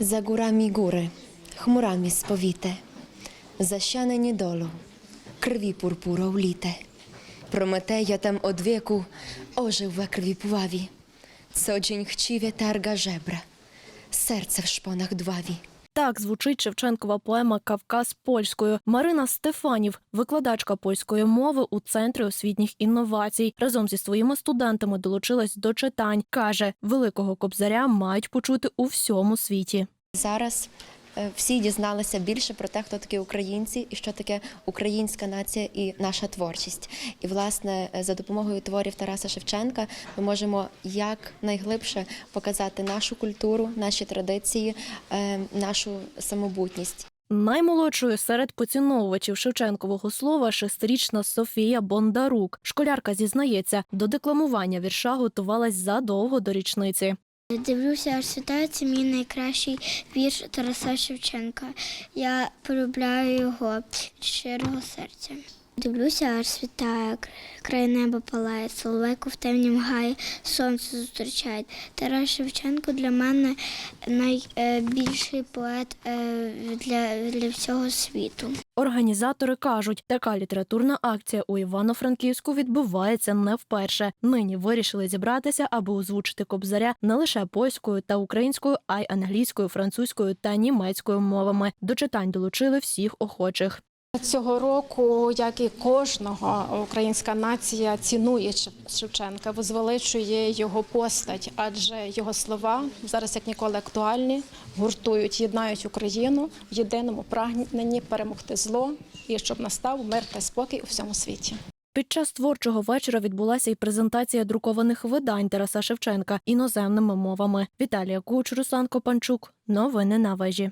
За górami góry, chmurami spowite, zasiane dolą, krwi purpurą lite. Prometeja tam od wieku ożył we krwi pławi. Co dzień chciwie targa żebra, serce w szponach dławi. Так звучить Шевченкова поема Кавказ польською. Марина Стефанів, викладачка польської мови у центрі освітніх інновацій, разом зі своїми студентами долучилась до читань. каже, великого кобзаря мають почути у всьому світі. Зараз всі дізналися більше про те, хто такі українці і що таке українська нація і наша творчість. І власне е, за допомогою творів Тараса Шевченка ми можемо як найглибше показати нашу культуру, наші традиції, е, нашу самобутність. Наймолодшою серед поціновувачів Шевченкового слова шестирічна Софія Бондарук. Школярка зізнається, до декламування вірша готувалась задовго до річниці. Дивлюся, аж світає це мій найкращий вірш Тараса Шевченка. Я полюбляю його від щирого серця. Дивлюся, аж світає, край неба палає, соловейку в темнім гаї, сонце зустрічає. Тарас Шевченко для мене найбільший поет е, для, для всього світу. Організатори кажуть, така літературна акція у Івано-Франківську відбувається не вперше. Нині вирішили зібратися, аби озвучити кобзаря не лише польською та українською, а й англійською, французькою та німецькою мовами. До читань долучили всіх охочих. Цього року, як і кожного, українська нація цінує Шевченка, возвеличує його постать, адже його слова зараз як ніколи актуальні, гуртують, єднають Україну в єдиному прагненні перемогти зло і щоб настав мир та спокій у всьому світі. Під час творчого вечора відбулася й презентація друкованих видань Тараса Шевченка іноземними мовами. Віталія Куч, Руслан Копанчук. Новини на вежі.